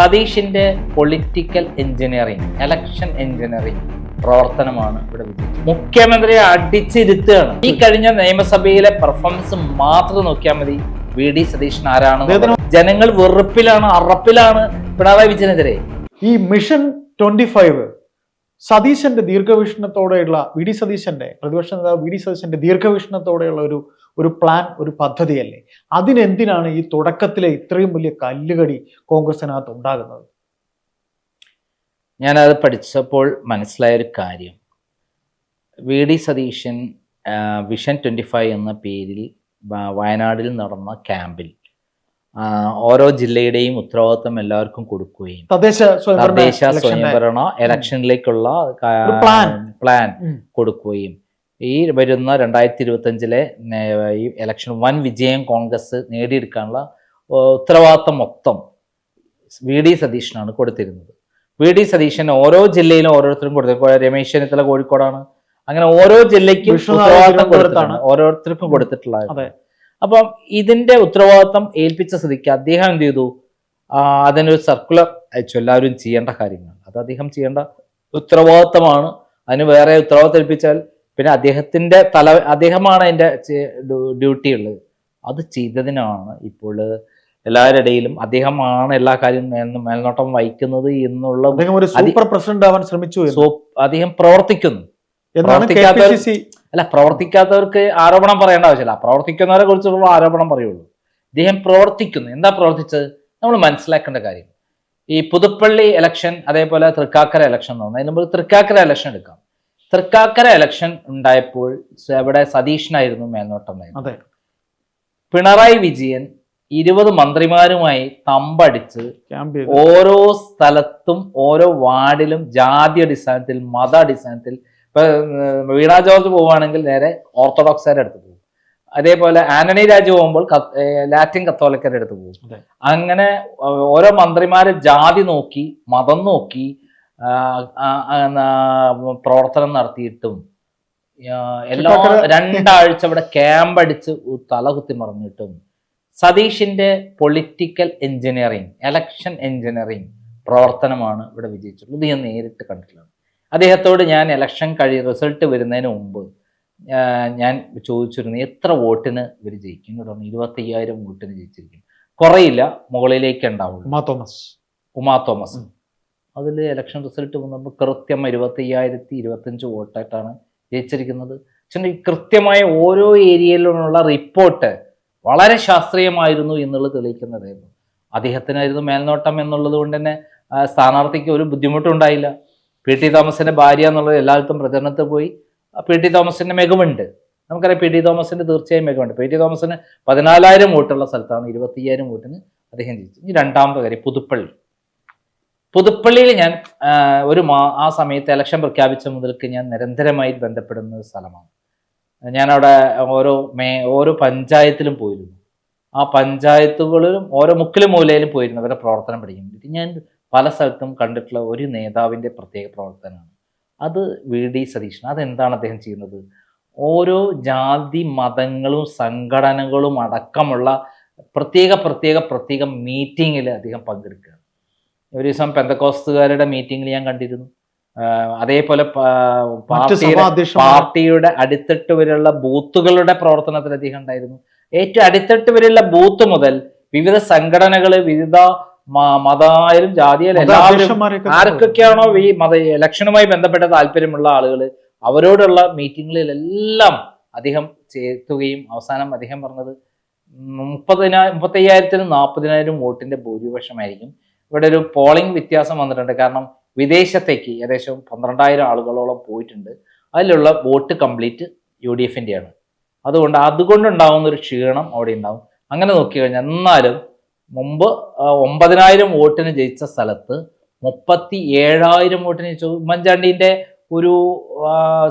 സതീഷിന്റെ political engineering election engineering പ്രവർത്തനമാണ് ഇവിടെ വിജയിച്ചത്. മുഖ്യമന്ത്രിയെ അടിച്ചിരുത്തുകയാണ്. ഈ കഴിഞ്ഞ നിയമസഭയിലെ പെർഫോമൻസ് മാത്രം നോക്കിയാൽ മതി. വി ഡി സതീഷൻ ആരാണ്? ജനങ്ങൾ വെറുപ്പിലാണ് അറപ്പിലാണ് പിണറായി വിജയനെതിരെ. ഈ മിഷൻ ട്വന്റി ഫൈവ് സതീശന്റെ ദീർഘവീക്ഷണത്തോടെയുള്ള വി ഡി സതീശന്റെ പ്രതിപക്ഷ നേതാവ് വി ഡി സതീശന്റെ ദീർഘവീക്ഷണത്തോടെയുള്ള ഒരു ഒരു പ്ലാൻ ഒരു പദ്ധതിയല്ലേ? അതിനെന്തിനാണ് ഈ തുടക്കത്തിലെ ഇത്രയും വലിയ കല്ലുകടി കോൺഗ്രസിനകത്ത് ഉണ്ടാകുന്നത്? ഞാനത് പഠിച്ചപ്പോൾ മനസ്സിലായൊരു കാര്യം. V D Satheesan vision twenty five എന്ന പേരിൽ വയനാടിൽ നടന്ന ക്യാമ്പിൽ ഓരോ ജില്ലയുടെയും ഉത്തരവാദിത്വം എല്ലാവർക്കും കൊടുക്കുകയും തദ്ദേശ തദ്ദേശ സ്വയംഭരണ ഇലക്ഷനിലേക്കുള്ള പ്ലാൻ. കൊടുക്കുകയും ഈ വരുന്ന രണ്ടായിരത്തി ഇരുപത്തഞ്ചിലെ ഈ ഇലക്ഷൻ വൻ വിജയം കോൺഗ്രസ് നേടിയെടുക്കാനുള്ള ഉത്തരവാദിത്തം മൊത്തം വി ഡി സതീഷിനാണ് കൊടുത്തിരുന്നത്. വി ഡി സതീശൻ ഓരോ ജില്ലയിലും ഓരോരുത്തരും കൊടുത്തു രമേശ് ചെന്നിത്തല കോഴിക്കോടാണ്. അങ്ങനെ ഓരോ ജില്ലയ്ക്കും ഉത്തരവാദിത്തം. കൊടുത്തിട്ടുണ്ട്. ഓരോരുത്തർക്കും കൊടുത്തിട്ടുള്ള അതെ. അപ്പം ഇതിന്റെ ഉത്തരവാദിത്തം ഏൽപ്പിച്ച സ്ഥിതിക്ക് അദ്ദേഹം എന്ത് ചെയ്തു? അതിനൊരു സർക്കുലർ അയച്ചു. എല്ലാവരും ചെയ്യേണ്ട കാര്യങ്ങൾ. അത് അദ്ദേഹം ചെയ്യേണ്ട ഉത്തരവാദിത്തമാണ്. അതിന് വേറെ ഉത്തരവാദിത്തം ഏൽപ്പിച്ചാൽ പിന്നെ അദ്ദേഹത്തിന്റെ തല അദ്ദേഹമാണ് അതിന്റെ ഡ്യൂട്ടി ഉള്ളത് അത് ചെയ്തതിനാണ് ഇപ്പോൾ എല്ലാവരുടെ ഇടയിലും അദ്ദേഹമാണ് എല്ലാ കാര്യം മേൽനോട്ടം വഹിക്കുന്നത് എന്നുള്ള സൂപ്പർ പ്രസിഡന്റ് ആവാൻ ശ്രമിച്ചു അദ്ദേഹം പ്രവർത്തിക്കുന്നു. അല്ല പ്രവർത്തിക്കാത്തവർക്ക് ആരോപണം പറയേണ്ട ആവശ്യമില്ല. പ്രവർത്തിക്കുന്നവരെ കുറിച്ചുള്ള ആരോപണം പറയുള്ളൂ. അദ്ദേഹം പ്രവർത്തിക്കുന്നു. എന്താ പ്രവർത്തിച്ചത്? നമ്മൾ മനസ്സിലാക്കേണ്ട കാര്യം. ഈ പുതുപ്പള്ളി ഇലക്ഷൻ അതേപോലെ തൃക്കാക്കര ഇലക്ഷൻ തോന്നുന്നു പറഞ്ഞാൽ അതിന് മുമ്പ് തൃക്കാക്കര ഇലക്ഷൻ എടുക്കാം. തൃക്കാക്കര ഇലക്ഷൻ ഉണ്ടായപ്പോൾ അവിടെ സതീഷിനായിരുന്നു മേൽനോട്ടം. അതെ പിണറായി വിജയൻ ഇരുപത് മന്ത്രിമാരുമായി തമ്പടിച്ച് ഓരോ സ്ഥലത്തും ഓരോ വാർഡിലും ജാതി അടിസ്ഥാനത്തിൽ മത അടിസ്ഥാനത്തിൽ ഇപ്പൊ വീണ ജോർജ് പോവുകയാണെങ്കിൽ നേരെ ഓർത്തഡോക്സുകാരുടെ അടുത്ത് പോകും അതേപോലെ ആന്റണി രാജു പോകുമ്പോൾ ലാറ്റിൻ കത്തോലിക്കരുടെ അടുത്ത് പോകും. അങ്ങനെ ഓരോ മന്ത്രിമാരെ ജാതി നോക്കി മതം നോക്കി പ്രവർത്തനം നടത്തിയിട്ടും എല്ലാ രണ്ടാഴ്ച ഇവിടെ ക്യാമ്പ് അടിച്ച് തല കുത്തി മറിഞ്ഞിട്ടും സതീഷിന്റെ പൊളിറ്റിക്കൽ എഞ്ചിനീയറിങ് എലക്ഷൻ എഞ്ചിനീയറിങ് പ്രവർത്തനമാണ് ഇവിടെ വിജയിച്ചിട്ടുള്ളത്. ഞാൻ നേരിട്ട് കണ്ടിട്ടുള്ളത് അദ്ദേഹത്തോട് ഞാൻ ഇലക്ഷൻ കഴി റിസൾട്ട് വരുന്നതിന് മുമ്പ് ഞാൻ ചോദിച്ചിരുന്നു എത്ര വോട്ടിന് ഇവർ ജയിക്കും? തുടർന്ന് ഇരുപത്തി ഇരുപത്തയ്യായിരം വോട്ടിന് ജയിച്ചിരിക്കും. കുറയില്ല മുകളിലേക്ക് ഉണ്ടാവുള്ളൂ. ഉമാ തോമസ്. ഉമാ തോമസ്. അതിൽ ഇലക്ഷൻ റിസൾട്ട് വന്നപ്പോൾ കൃത്യം ഇരുപത്തയ്യായിരത്തി ഇരുപത്തഞ്ച് വോട്ടായിട്ടാണ് ജയിച്ചിരിക്കുന്നത്. പക്ഷേ കൃത്യമായ ഓരോ ഏരിയയിലുള്ള റിപ്പോർട്ട് വളരെ ശാസ്ത്രീയമായിരുന്നു എന്നുള്ളത് തെളിയിക്കുന്നതായിരുന്നു. അദ്ദേഹത്തിനായിരുന്നു മേൽനോട്ടം എന്നുള്ളത് കൊണ്ട് തന്നെ സ്ഥാനാർത്ഥിക്ക് ഒരു ബുദ്ധിമുട്ടും ഉണ്ടായില്ല പി ടി തോമസിന്റെ ഭാര്യ എന്നുള്ളത് എല്ലായിടത്തും പ്രചരണത്തിൽ പോയി. പി ടി തോമസിന്റെ മികവുണ്ട് നമുക്കറിയാം പി ടി തോമസിന്റെ തീർച്ചയായും മികവുണ്ട് പി ടി തോമസിന് പതിനാലായിരം വോട്ടുള്ള സ്ഥലത്താണ് ഇരുപത്തയ്യായിരം വോട്ടിന് അദ്ദേഹം ജയിച്ചത്. ഇനി രണ്ടാമത്തെ കാര്യം പുതുപ്പള്ളി. പുതുപ്പള്ളിയിൽ ഞാൻ ഒരു മാ ആ സമയത്ത് ഇലക്ഷൻ പ്രഖ്യാപിച്ച മുതൽക്ക് ഞാൻ നിരന്തരമായി ബന്ധപ്പെടുന്ന ഒരു സ്ഥലമാണ്. ഞാനവിടെ ഓരോ മേ ഓരോ പഞ്ചായത്തിലും പോയിരുന്നു. ആ പഞ്ചായത്തുകളിലും ഓരോ മുക്കിലും മൂലയിലും പോയിരുന്നു അവരുടെ പ്രവർത്തനം വേണ്ടിയിട്ട് ഞാൻ പല സ്ഥലത്തും കണ്ടിട്ടുള്ള ഒരു നേതാവിന്റെ പ്രത്യേക പ്രവർത്തനമാണ്. അത് വി. ഡി. സതീഷൻ അതെന്താണ് അദ്ദേഹം ചെയ്യുന്നത്? ഓരോ ജാതി മതങ്ങളും സംഘടനകളും അടക്കമുള്ള പ്രത്യേക പ്രത്യേക പ്രത്യേക മീറ്റിങ്ങിൽ അദ്ദേഹം പങ്കെടുക്കുക ഒരു ദിവസം പെന്തക്കോസ്തുകാരുടെ മീറ്റിംഗിൽ ഞാൻ കണ്ടിരുന്നു. അതേപോലെ പാർട്ടിയുടെ അടിത്തട്ട് വരെയുള്ള ബൂത്തുകളുടെ പ്രവർത്തനത്തിൽ അദ്ദേഹം ഉണ്ടായിരുന്നു. ഏറ്റവും അടിത്തട്ട് വരെയുള്ള ബൂത്ത് മുതൽ വിവിധ സംഘടനകൾ വിവിധ മതമായാലും ജാതിയായാലും എല്ലാവരും ആർക്കൊക്കെയാണോ ഈ മത ഇലക്ഷനുമായി ബന്ധപ്പെട്ട താല്പര്യമുള്ള ആളുകൾ അവരോടുള്ള മീറ്റിങ്ങുകളിലെല്ലാം അദ്ദേഹം ചേർത്തുകയും അവസാനം അദ്ദേഹം പറഞ്ഞത് മുപ്പതിനായിരം മുപ്പത്തയ്യായിരത്തിനും നാൽപ്പതിനായിരം വോട്ടിന്റെ ഭൂരിപക്ഷമായിരിക്കും. ഇവിടെ ഒരു പോളിംഗ് വ്യത്യാസം വന്നിട്ടുണ്ട്. കാരണം വിദേശത്തേക്ക് ഏകദേശം പന്ത്രണ്ടായിരം ആളുകളോളം പോയിട്ടുണ്ട്. അതിലുള്ള വോട്ട് കംപ്ലീറ്റ് യു ഡി എഫിന്റെയാണ് അതുകൊണ്ട് അതുകൊണ്ടുണ്ടാവുന്ന ഒരു ക്ഷീണം അവിടെ ഉണ്ടാവും അങ്ങനെ നോക്കിക്കഴിഞ്ഞാൽ എന്നാലും മുമ്പ് ഒമ്പതിനായിരം വോട്ടിന് ജയിച്ച സ്ഥലത്ത് മുപ്പത്തി ഏഴായിരം വോട്ടിന് ജയിച്ചു. ഉമ്മൻചാണ്ടിന്റെ ഒരു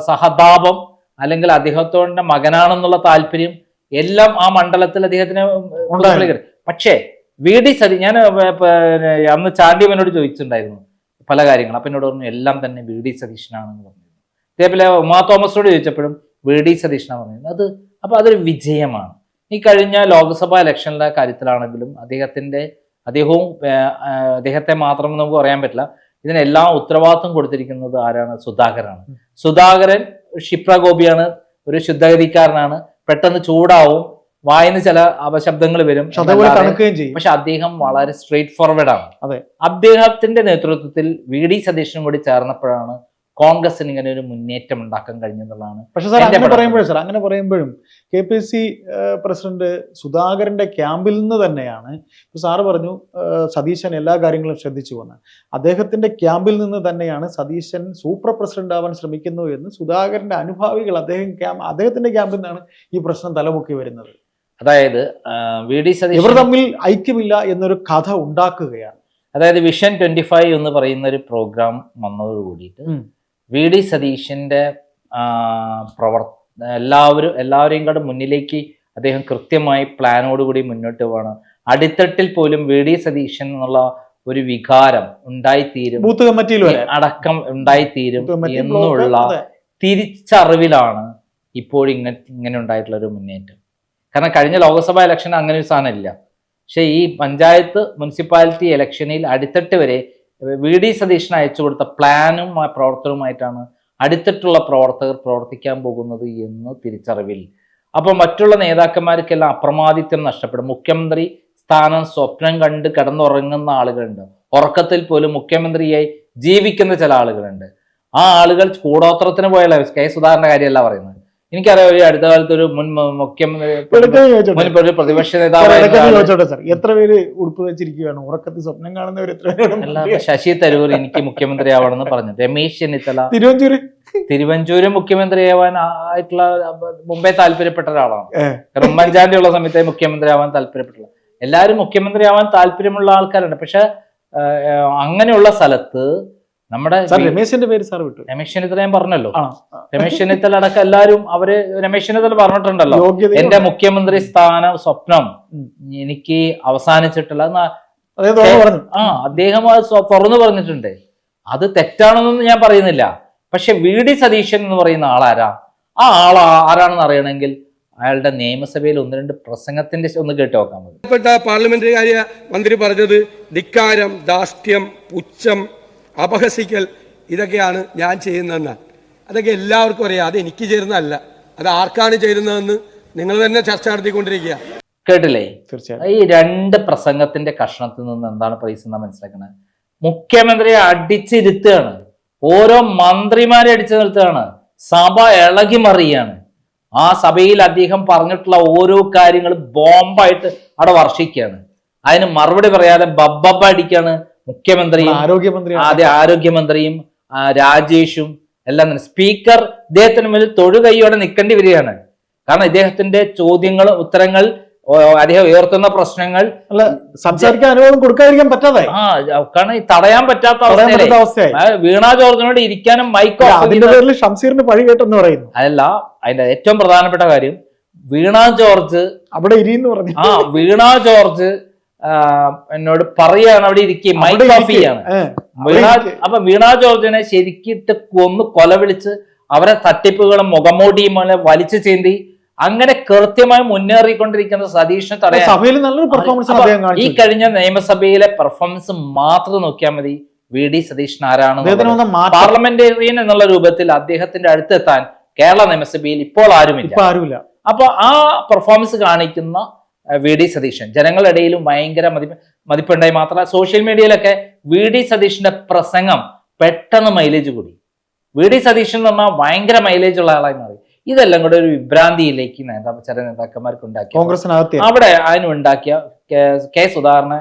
സഹതാപം അല്ലെങ്കിൽ അദ്ദേഹത്തോടെ മകനാണെന്നുള്ള താല്പര്യം എല്ലാം ആ മണ്ഡലത്തിൽ അദ്ദേഹത്തിന്. പക്ഷേ വി ഡി സതി ഞാൻ അന്ന് ചാണ്ടിയമ്മനോട് ചോദിച്ചിട്ടുണ്ടായിരുന്നു പല കാര്യങ്ങൾ. അപ്പൊ എന്നോട് പറഞ്ഞു എല്ലാം തന്നെ വി ഡി സതീഷനാണെന്ന് പറഞ്ഞു ഇതേപോലെ ഉമാ തോമസിനോട് ചോദിച്ചപ്പോഴും വി ഡി സതീഷനാണ് പറഞ്ഞത് അത് അപ്പൊ അതൊരു വിജയമാണ്. ഈ കഴിഞ്ഞ ലോക്സഭാ ഇലക്ഷനിലെ കാര്യത്തിലാണെങ്കിലും അദ്ദേഹത്തിന്റെ അദ്ദേഹവും അദ്ദേഹത്തെ മാത്രം നമുക്ക് പറയാൻ പറ്റില്ല. ഇതിനെല്ലാം ഉത്തരവാദിത്വം കൊടുത്തിരിക്കുന്നത് ആരാണ്? സുധാകരനാണ് സുധാകരൻ ക്ഷിപ്ര ഗോപിയാണ് ഒരു ശുദ്ധഗതിക്കാരനാണ്. പെട്ടെന്ന് ചൂടാവും വായന ചില അപശബ്ദങ്ങൾ വരും പക്ഷെ അദ്ദേഹം വളരെ സ്ട്രേറ്റ് ഫോർവേഡ് ആണ് അതെ. അദ്ദേഹത്തിന്റെ നേതൃത്വത്തിൽ വി ഡി സതീശനും കൂടി ചേർന്നപ്പോഴാണ് കോൺഗ്രസിന് ഇങ്ങനെ ഒരു മുന്നേറ്റം ഉണ്ടാക്കാൻ കഴിഞ്ഞെന്നുള്ളതാണ് പക്ഷെ സാർ അങ്ങനെ. പറയുമ്പോഴും സാർ അങ്ങനെ പറയുമ്പോഴും കെ പി സി പ്രസിഡന്റ് സുധാകരന്റെ ക്യാമ്പിൽ നിന്ന് തന്നെയാണ് ഇപ്പൊ സാറ് പറഞ്ഞു സതീശൻ എല്ലാ കാര്യങ്ങളും ശ്രദ്ധിച്ചു വന്ന് അദ്ദേഹത്തിന്റെ ക്യാമ്പിൽ നിന്ന് തന്നെയാണ് സതീശൻ സൂപ്പർ പ്രസിഡന്റ് ആവാൻ ശ്രമിക്കുന്നു എന്ന് സുധാകരന്റെ അനുഭാവികൾ അദ്ദേഹം ക്യാമ്പ് അദ്ദേഹത്തിന്റെ ക്യാമ്പിൽ നിന്നാണ് ഈ പ്രശ്നം തലമുക്കി വരുന്നത് അതായത് വി ഡി ഇവർ തമ്മിൽ ഐക്യമില്ല എന്നൊരു കഥ ഉണ്ടാക്കുകയാണ്. അതായത് വിഷൻ ട്വന്റി ഫൈവ് എന്ന് പറയുന്ന ഒരു പ്രോഗ്രാം വന്നതോട് കൂടിയിട്ട് വി ഡി സതീശന്റെ ആ, പ്രവർ എല്ലാവരും എല്ലാവരെയും കൂടെ മുന്നിലേക്ക് അദ്ദേഹം കൃത്യമായി പ്ലാനോടുകൂടി മുന്നോട്ട് പോകണം അടിത്തട്ടിൽ പോലും വി ഡി സതീശൻ എന്നുള്ള ഒരു വികാരം ഉണ്ടായിത്തീരും. ബൂത്ത് കമ്മിറ്റിയിൽ അടക്കം ഉണ്ടായിത്തീരും എന്നുള്ള തിരിച്ചറിവിലാണ് ഇപ്പോൾ ഇങ്ങനെ ഇങ്ങനെ ഉണ്ടായിട്ടുള്ള ഒരു മുന്നേറ്റം. കാരണം കഴിഞ്ഞ ലോക്സഭാ ഇലക്ഷൻ അങ്ങനെ ഒരു സാധനം ഇല്ല. പക്ഷേ ഈ പഞ്ചായത്ത് മുനിസിപ്പാലിറ്റി ഇലക്ഷനിൽ അടിത്തട്ട് വരെ വി ഡി സതീശന് അയച്ചു കൊടുത്ത പ്ലാനും ആ പ്രവർത്തനവുമായിട്ടാണ് അടിത്തട്ടുള്ള പ്രവർത്തകർ പ്രവർത്തിക്കാൻ പോകുന്നത് എന്ന് തിരിച്ചറിവിൽ. അപ്പോൾ മറ്റുള്ള നേതാക്കന്മാർക്കെല്ലാം അപ്രമാദിത്യം നഷ്ടപ്പെടും. മുഖ്യമന്ത്രി സ്ഥാനം സ്വപ്നം കണ്ട് കിടന്നുറങ്ങുന്ന ആളുകളുണ്ട്. ഉറക്കത്തിൽ പോലും മുഖ്യമന്ത്രിയായി ജീവിക്കുന്ന ചില ആളുകളുണ്ട്. ആ ആളുകൾ കൂടോത്രത്തിന് പോയുള്ള കെ സുധാകരന്റെ കാര്യമല്ല പറയുന്നത്. എനിക്കറിയാം ഒരു അടുത്ത കാലത്ത് ഒരു മുൻ മുഖ്യമന്ത്രി ഇടയ്ക്ക് മുൻ ഒരു പ്രതിപക്ഷ നേതാവ് സാർ എത്ര പേര് ഉടുപ്പ് വെച്ചിരിക്കുകയാണ്? ഉറക്കത്തിൽ സ്വപ്നം കാണുന്നവർ എത്ര പേരാണ്? ശശി തരൂർ എനിക്ക് മുഖ്യമന്ത്രി ആവണമെന്ന് പറഞ്ഞു. രമേശ് ചെന്നിത്തല തിരുവഞ്ചൂര്. തിരുവഞ്ചൂര് മുഖ്യമന്ത്രിയാവാൻ ആയിട്ടുള്ള മുമ്പേ താല്പര്യപ്പെട്ട ഒരാളാണ്. ഉമ്മൻചാണ്ടി ഉള്ള സമയത്തെ മുഖ്യമന്ത്രി ആവാൻ താല്പര്യപ്പെട്ടില്ല. എല്ലാവരും മുഖ്യമന്ത്രി ആവാൻ താല്പര്യമുള്ള ആൾക്കാരുണ്ട് പക്ഷെ അങ്ങനെയുള്ള സ്ഥലത്ത് നമ്മുടെ രമേശന്റെ പേര് സാർ വിട്ടു. രമേശ് ചെന്നിത്തല ഞാൻ പറഞ്ഞല്ലോ. രമേശ് ചെന്നിത്തല അടക്കം എല്ലാവരും അവർ രമേശ് ചെന്നിത്തല പറഞ്ഞിട്ടുണ്ടല്ലോ. എന്റെ മുഖ്യമന്ത്രി സ്ഥാന സ്വപ്നം എനിക്ക് അവസാനിച്ചിട്ടില്ല ആ അദ്ദേഹം അത് തുറന്നു പറഞ്ഞിട്ടുണ്ട്. അത് തെറ്റാണെന്നൊന്നും ഞാൻ പറയുന്നില്ല. പക്ഷെ വി ഡി സതീശൻ എന്ന് പറയുന്ന ആളാരാ? ആ ആൾ ആരാണെന്ന് അറിയണമെങ്കിൽ അയാളുടെ നിയമസഭയിൽ ഒന്ന് രണ്ട് പ്രസംഗത്തിന്റെ ഒന്ന് കേട്ട് നോക്കാൻ മതി പാർലമെന്ററി കാര്യ മന്ത്രി പറഞ്ഞത് ധിക്കാരം ദാഷ്ട്യം പുച്ഛം അപഹസിക്കൽ ഇതൊക്കെയാണ് ഞാൻ ചെയ്യുന്നതെന്ന്. അതൊക്കെ എല്ലാവർക്കും അറിയാം. അത് എനിക്ക് ചേരുന്നതല്ല. അത് ആർക്കാണ് ചേരുന്നതെന്ന് നിങ്ങൾ തന്നെ ചർച്ച നടത്തിക്കൊണ്ടിരിക്കുക. കേട്ടില്ലേ? തീർച്ചയായും ഈ രണ്ട് പ്രസംഗത്തിന്റെ കഷ്ണത്തിൽ നിന്ന് എന്താണ് പ്രൈസ് എന്നാ മനസ്സിലാക്കുന്നത്? മുഖ്യമന്ത്രിയെ അടിച്ചിരുത്തുകയാണ്. ഓരോ മന്ത്രിമാരെ അടിച്ചു നിർത്തുകയാണ്. സഭ ഇളകി മറിയാണ് ആ സഭയിൽ അദ്ദേഹം പറഞ്ഞിട്ടുള്ള ഓരോ കാര്യങ്ങളും ബോംബായിട്ട് അവിടെ വർഷിക്കുകയാണ്. അതിന് മറുപടി പറയാതെ ബബ്ബബ്ബ അടിക്കാണ് മുഖ്യമന്ത്രിയും ആരോഗ്യമന്ത്രി ആദ്യ ആരോഗ്യമന്ത്രിയും രാജേഷും എല്ലാം തന്നെ. സ്പീക്കർ ഇദ്ദേഹത്തിന് മുന്നിൽ തൊഴുകൈയോടെ നിൽക്കേണ്ടി വരികയാണ്. കാരണം ഇദ്ദേഹത്തിന്റെ ചോദ്യങ്ങൾ ഉത്തരങ്ങൾ അദ്ദേഹം ഉയർത്തുന്ന പ്രശ്നങ്ങൾ സംസാരിക്കാൻ അനുവാദം കൊടുക്കാതിരിക്കാൻ പറ്റാതെ ആ കാരണം തടയാൻ പറ്റാത്ത അവസ്ഥയാണ് അവസ്ഥയായി. വീണ ജോർജിനോട് ഇരിക്കാനും മൈക്കോ ഓഫ് അതിന്റെ പേരിൽ ഷംസീറിന് പഴി കേട്ടെന്ന് പറയുന്നു. അതല്ല അതിന്റെ ഏറ്റവും പ്രധാനപ്പെട്ട കാര്യം വീണ ജോർജ് അവിടെ ഇരിയെന്ന് പറഞ്ഞു. ആ വീണ ജോർജ് എന്നോട് പറയാണ് അവിടെ ഇരിക്കുക മൈക്ക് ഓഫ്. ചെയ്യാണ്. വീണ അപ്പൊ വീണ ജോർജിനെ ശരിക്കിട്ട് കൊന്ന് കൊല വിളിച്ച് അവരെ തട്ടിപ്പുകളും മുഖമൂടിയും പോലെ വലിച്ചു ചീന്തി. അങ്ങനെ കൃത്യമായി മുന്നേറിക്കൊണ്ടിരിക്കുന്ന സതീഷിനെ തടയാൻ ഈ കഴിഞ്ഞ നിയമസഭയിലെ പെർഫോമൻസ് മാത്രം നോക്കിയാൽ മതി. വി. ഡി. സതീഷൻ ആരാണ് പാർലമെന്റേറിയൻ എന്നുള്ള രൂപത്തിൽ അദ്ദേഹത്തിന്റെ അടുത്തെത്താൻ കേരള നിയമസഭയിൽ ഇപ്പോൾ ആരുമില്ല. അപ്പൊ ആ പെർഫോമൻസ് കാണിക്കുന്ന വി ഡി സതീശൻ. ജനങ്ങളുടെ ഇടയിലും ഭയങ്കര മതിപ്പ് മതിപ്പുണ്ടായി. മാത്രമല്ല സോഷ്യൽ മീഡിയയിലൊക്കെ വി ഡി സതീഷിന്റെ പ്രസംഗം പെട്ടെന്ന് മൈലേജ് കൂടി. വി ഡി സതീശൻ എന്ന് പറഞ്ഞാൽ ഭയങ്കര മൈലേജ് ഉള്ള ആളായി മാറി. ഇതെല്ലാം കൂടെ ഒരു വിഭ്രാന്തിയിലേക്ക് നേതാ ചില നേതാക്കന്മാർക്ക് ഉണ്ടാക്കി. കോൺഗ്രസിനകത്ത് അവിടെ അതിന് ഉണ്ടാക്കിയ കെ സുധാകരനെ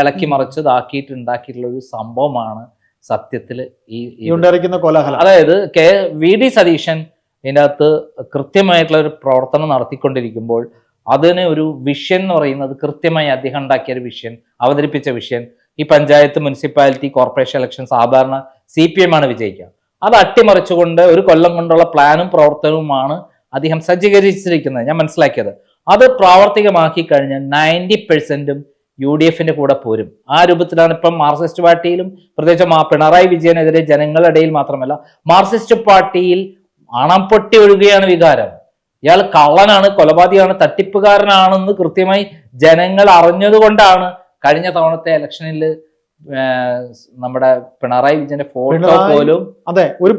ഇളക്കി മറിച്ച് ഇതാക്കിയിട്ട് ഉണ്ടാക്കിയിട്ടുള്ള ഒരു സംഭവമാണ് സത്യത്തിൽ ഈ ഈ ഈ കോലാഹലം. അതായത് കെ വി ഡി സതീശൻ ഇതിന്റെ അകത്ത് കൃത്യമായിട്ടുള്ള ഒരു പ്രവർത്തനം നടത്തിക്കൊണ്ടിരിക്കുമ്പോൾ അതിന് ഒരു വിഷൻ എന്ന് പറയുന്നത് കൃത്യമായി അദ്ദേഹം ഉണ്ടാക്കിയ ഒരു വിഷൻ അവതരിപ്പിച്ച വിഷൻ ഈ പഞ്ചായത്ത് മുനിസിപ്പാലിറ്റി കോർപ്പറേഷൻ ഇലക്ഷൻ സാധാരണ സി പി എം ആണ് വിജയിക്കുക. അത് അട്ടിമറിച്ചുകൊണ്ട് ഒരു കൊല്ലം കൊണ്ടുള്ള പ്ലാനും പ്രവർത്തനവുമാണ് അദ്ദേഹം സജ്ജീകരിച്ചിരിക്കുന്നത്. ഞാൻ മനസ്സിലാക്കിയത്. അത് പ്രാവർത്തികമാക്കി കഴിഞ്ഞാൽ നയന്റി പെർസെന്റും യു ഡി എഫിന്റെ കൂടെ പോരും. ആ രൂപത്തിലാണ് ഇപ്പം മാർക്സിസ്റ്റ് പാർട്ടിയിലും പ്രത്യേകിച്ച് പിണറായി വിജയനെതിരെ ജനങ്ങളുടെ ഇടയിൽ മാത്രമല്ല മാർക്സിസ്റ്റ് പാർട്ടിയിൽ അണം പൊട്ടി ഒഴുകുകയാണ് വികാരം. ഇയാൾ കള്ളനാണ് കൊലപാതകമാണ് തട്ടിപ്പുകാരനാണെന്ന് കൃത്യമായി ജനങ്ങൾ അറിഞ്ഞതുകൊണ്ടാണ് കഴിഞ്ഞ തവണത്തെ ഇലക്ഷനിൽ നമ്മുടെ പിണറായി വിജയന്റെ ഫോട്ടോ പോലും അതെ ഒരു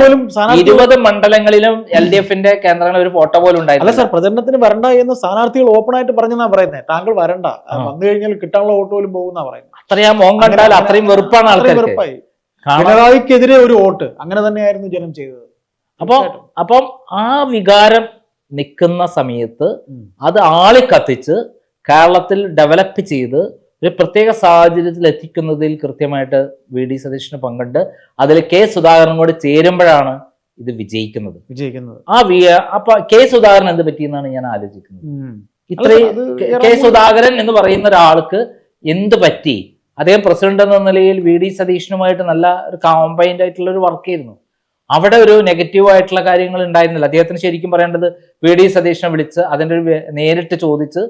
പോലും ഇരുപത് മണ്ഡലങ്ങളിലും എൽ ഡി എഫിന്റെ കേന്ദ്രങ്ങളിൽ ഒരു ഫോട്ടോ പോലും അല്ല ഉണ്ടായില്ല സാർ പ്രചരണത്തിന് വരണ്ട എന്ന് സ്ഥാനാർത്ഥികൾ ഓപ്പൺ ആയിട്ട് പറഞ്ഞെന്നാ പറയുന്നത് താങ്കൾ വരണ്ട. വന്നു കഴിഞ്ഞാൽ കിട്ടാനുള്ള വോട്ട് പോലും പോകുന്ന പറയുന്നത് അത്രയും മോൻ കണ്ടാൽ അത്രയും വെറുപ്പാണ് ആൾക്കാർ പിണറായിക്കെതിരെ ഒരു വോട്ട്. അങ്ങനെ തന്നെയായിരുന്നു ജനം ചെയ്തത്. അപ്പം അപ്പം ആ വികാരം നിൽക്കുന്ന സമയത്ത് അത് ആളി കത്തിച്ച് കേരളത്തിൽ ഡെവലപ്പ് ചെയ്ത് ഒരു പ്രത്യേക സാഹചര്യത്തിൽ എത്തിക്കുന്നതിൽ കൃത്യമായിട്ട് വി ഡി സതീഷിന് പങ്കുണ്ട്. അതിൽ കെ സുധാകരൻ കൂടി ചേരുമ്പോഴാണ് ഇത് വിജയിക്കുന്നത്. വിജയിക്കുന്നത്. ആ വി അപ്പൊ കെ സുധാകരൻ എന്ത് പറ്റിയെന്നാണ് ഞാൻ ആലോചിക്കുന്നത്. ഇത്രയും കെ- സുധാകരൻ എന്ന് പറയുന്ന ഒരാൾക്ക് എന്ത് പറ്റി? അദ്ദേഹം പ്രസിഡന്റ് എന്ന നിലയിൽ വി ഡി സതീഷിനുമായിട്ട് നല്ല ഒരു കോമ്പൈൻഡ് ആയിട്ടുള്ള ഒരു വർക്ക് ആയിരുന്നു. അവിടെ ഒരു നെഗറ്റീവ് ആയിട്ടുള്ള കാര്യങ്ങൾ ഉണ്ടായിരുന്നില്ല. അദ്ദേഹത്തിന് ശരിക്കും പറയേണ്ടത് വി ഡി സതീഷിനെ വിളിച്ച് അതിന്റെ ഒരു നേരിട്ട് ചോദിച്ച്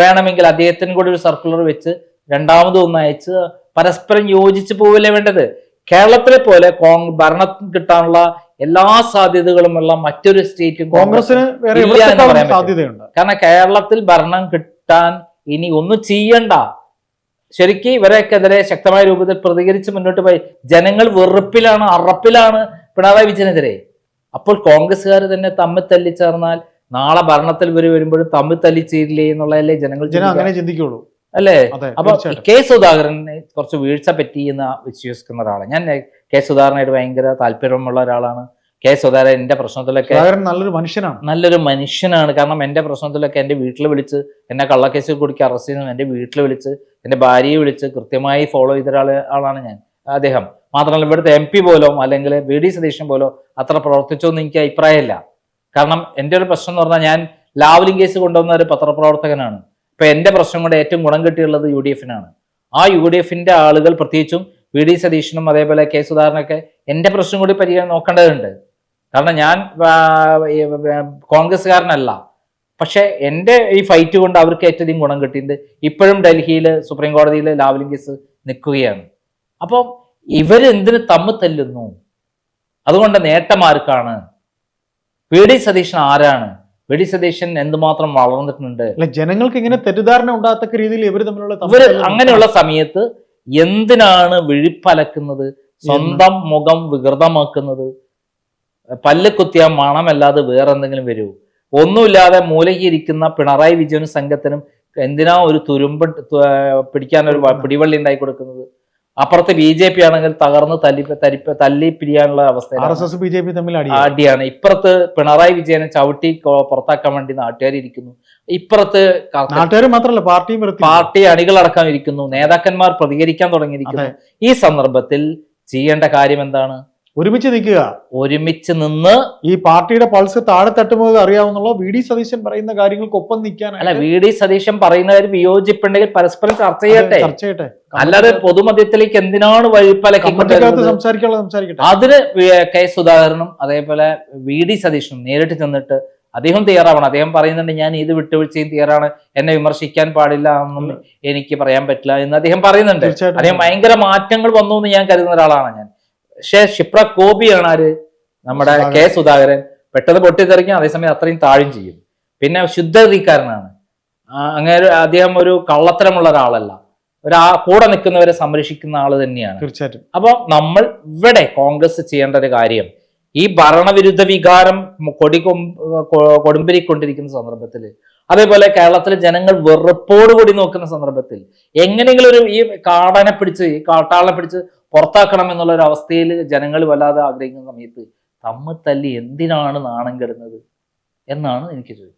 വേണമെങ്കിൽ അദ്ദേഹത്തിന് കൂടി ഒരു സർക്കുലർ വെച്ച് രണ്ടാമത് ഒന്ന് അയച്ച് പരസ്പരം യോജിച്ച് പോവില്ലേ വേണ്ടത്? കേരളത്തിലെ പോലെ കോൺഗ്രസ് ഭരണം കിട്ടാനുള്ള എല്ലാ സാധ്യതകളുമുള്ള മറ്റൊരു സ്റ്റേറ്റും കോൺഗ്രസിന്. സാധ്യതയുണ്ട്. കാരണം കേരളത്തിൽ ഭരണം കിട്ടാൻ ഇനി ഒന്നും ചെയ്യണ്ട. ശരിക്കും ഇവരെക്കെതിരെ ശക്തമായ രൂപത്തിൽ പ്രതികരിച്ച് മുന്നോട്ട് പോയി. ജനങ്ങൾ വെറുപ്പിലാണ് അറപ്പിലാണ് പിണറായി വിജയനെതിരെ. അപ്പോൾ കോൺഗ്രസ്സുകാർ തന്നെ തമ്മിൽ തല്ലിച്ചേർന്നാൽ നാളെ ഭരണത്തിൽ വരെ വരുമ്പോഴും തമ്മിൽ തല്ലിച്ചേരില്ലേ എന്നുള്ളതല്ലേ ജനങ്ങൾ ജനം അങ്ങനെ ചിന്തിക്കുള്ളൂ. അല്ലേ? അപ്പൊ കെ സുധാകരനെ കുറച്ച് വീഴ്ച പറ്റി എന്ന് വിശ്വസിക്കുന്ന ഒരാളാണ്. ഞാൻ കെ സുധാകരനായിട്ട് ഭയങ്കര താല്പര്യമുള്ള ഒരാളാണ്. കെ സുധാകരൻ എന്റെ പ്രശ്നത്തിലൊക്കെ നല്ലൊരു മനുഷ്യനാണ്. നല്ലൊരു മനുഷ്യനാണ്. കാരണം എന്റെ പ്രശ്നത്തിലൊക്കെ എന്റെ വീട്ടിൽ വിളിച്ച് എന്നെ കള്ളക്കേസിൽ കുടിക്ക് അറസ്റ്റ് ചെയ്യുന്നു എന്റെ വീട്ടിൽ വിളിച്ച് എന്റെ ഭാര്യയെ വിളിച്ച് കൃത്യമായി ഫോളോ ചെയ്ത ഒരാൾ ആളാണ് ഞാൻ. അദ്ദേഹം. മാത്രമല്ല ഇവിടുത്തെ എം പി പോലോ അല്ലെങ്കിൽ വി ഡി സതീശൻ പോലോ അത്ര പ്രവർത്തിച്ചോ എന്ന് എനിക്ക് അഭിപ്രായമില്ല. കാരണം എന്റെ ഒരു പ്രശ്നം എന്ന് പറഞ്ഞാൽ ഞാൻ ലാവലിംഗ് കേസ് കൊണ്ടുവന്ന ഒരു പത്രപ്രവർത്തകനാണ്. ഇപ്പൊ എന്റെ പ്രശ്നം കൊണ്ട് ഏറ്റവും ഗുണം കിട്ടിയുള്ളത് യു ഡി എഫിനാണ്. ആ യു ഡി എഫിന്റെ ആളുകൾ പ്രത്യേകിച്ചും വി ഡി സതീശനും അതേപോലെ കെ സുധാകരനൊക്കെ എന്റെ പ്രശ്നം കൂടി പരിഗണന നോക്കേണ്ടതുണ്ട്. കാരണം ഞാൻ കോൺഗ്രസ്സുകാരനല്ല. പക്ഷെ എന്റെ ഈ ഫൈറ്റ് കൊണ്ട് അവർക്ക് ഏറ്റവും ഗുണം കിട്ടിയിട്ടുണ്ട്. ഇപ്പോഴും ഡൽഹിയിൽ സുപ്രീം കോടതിയിൽ ലാവലിംഗ് കേസ് നിൽക്കുകയാണ്. അപ്പം ഇവരെന്തിന് തമ്മിൽ തല്ലുന്നു? അതുകൊണ്ട് നേട്ടം ആർക്കാണ്? വി ഡി സതീശൻ ആരാണ്? വി ഡി സതീശൻ എന്തുമാത്രം വളർന്നിട്ടുണ്ട്? ജനങ്ങൾക്ക് ഇങ്ങനെ തെറ്റിദ്ധാരണ ഉണ്ടാകത്തക്ക രീതിയിൽ ഇവർ തമ്മിലുള്ള ഇവർ അങ്ങനെയുള്ള സമയത്ത് എന്തിനാണ് വിഴിപ്പലക്കുന്നത്? സ്വന്തം മുഖം വികൃതമാക്കുന്നത്? പല്ല് കുത്തിയ മണമല്ലാതെ വേറെ എന്തെങ്കിലും വരൂ. ഒന്നുമില്ലാതെ മൂലകിയിരിക്കുന്ന പിണറായി വിജയനും സംഘത്തിനും എന്തിനാ ഒരു തുരുമ്പ് പിടിക്കാൻ ഒരു പിടിവള്ളി ഉണ്ടായി കൊടുക്കുന്നത്? അപ്പുറത്ത് ബി ജെ പി ആണെങ്കിൽ തകർന്ന് തല്ലി തരിപ്പ് തല്ലി പിരിയാനുള്ള അവസ്ഥ R S S B J P തമ്മിൽ അടി അടിയാണ്. ഇപ്പുറത്ത് പിണറായി വിജയനെ ചവിട്ടി പുറത്താക്കാൻ വേണ്ടി നാട്ടുകാർ ഇരിക്കുന്നു. ഇപ്പുറത്ത് നാട്ടുകാർ മാത്രമല്ല പാർട്ടിയും വെറുതെ പാർട്ടി അണികളടക്കം ഇരിക്കുന്നു. നേതാക്കന്മാർ പ്രതികരിക്കാൻ തുടങ്ങിയിരിക്കുന്നു. ഈ സന്ദർഭത്തിൽ ചെയ്യേണ്ട കാര്യം എന്താണ്? ഒരുമിച്ച് നിൽക്കുക. ഒരുമിച്ച് നിന്ന് ഈ പാർട്ടിയുടെ പൾസ് താഴെ തട്ടുമ്പോൾ അറിയാവുന്നുള്ള വി ഡി സതീശൻ പറയുന്ന കാര്യങ്ങൾക്കൊപ്പം നിൽക്കാൻ അല്ല വി ഡി സതീശൻ പറയുന്ന കാര്യം വിയോജിപ്പുണ്ടെങ്കിൽ പരസ്പരം ചർച്ച ചെയ്യട്ടെ. ചർച്ച ചെയ്യട്ടെ. അല്ലാതെ പൊതുമധ്യത്തിലേക്ക് എന്തിനാണ് വഴിപ്പലക്കി കമ്മിറ്റിക്കകത്ത് സംസാരിക്കാനുള്ള സംസാരിക്കട്ടെ. അതിന് കെ സുധാകരനും അതേപോലെ വി ഡി സതീശനും നേരിട്ട് ചെന്നിട്ട് അദ്ദേഹം തയ്യാറാവണം. അദ്ദേഹം പറയുന്നുണ്ട് ഞാൻ ഇത് വിട്ടുവീഴ്ചയും തയ്യാറാണ്. എന്നെ വിമർശിക്കാൻ പാടില്ല എന്നും എനിക്ക് പറയാൻ പറ്റില്ല എന്ന് അദ്ദേഹം പറയുന്നുണ്ട്. അദ്ദേഹം ഭയങ്കര മാറ്റങ്ങൾ വന്നു എന്ന് ഞാൻ കരുതുന്ന ഒരാളാണ് പക്ഷേ ക്ഷിപ്ര കോപിയാണ് ആര് നമ്മുടെ. കെ സുധാകരൻ. പെട്ടെന്ന് പൊട്ടിത്തെറിക്കും അതേസമയം അത്രയും താഴും ചെയ്യും. പിന്നെ ശുദ്ധഗതിക്കാരനാണ് അങ്ങനെ ഒരു- അദ്ദേഹം ഒരു കള്ളത്തരമുള്ള ഒരാളല്ല. ഒരു ആ കൂടെ നിൽക്കുന്നവരെ സംരക്ഷിക്കുന്ന ആൾ തന്നെയാണ്. തീർച്ചയായിട്ടും. അപ്പോൾ നമ്മൾ ഇവിടെ കോൺഗ്രസ് ചെയ്യേണ്ട ഒരു കാര്യം ഈ ഭരണവിരുദ്ധ വികാരം കൊടി കൊടുമ്പിരിക്കൊണ്ടിരിക്കുന്ന സന്ദർഭത്തിൽ അതേപോലെ കേരളത്തിലെ ജനങ്ങൾ വെറുപ്പോടുകൂടി നോക്കുന്ന സന്ദർഭത്തിൽ എങ്ങനെയെങ്കിലും ഒരു ഈ കാടനെ പിടിച്ച് ഈ കാട്ടാളനെ പിടിച്ച് പുറത്താക്കണം എന്നുള്ള ഒരു അവസ്ഥയിൽ ജനങ്ങൾ വല്ലാതെ ആഗ്രഹിക്കുന്ന സമയത്ത് തമ്മിൽ തല്ലി എന്തിനാണ് നാണം കെടുന്നത് എന്നാണ് എനിക്ക് ചോദിക്കുന്നത്.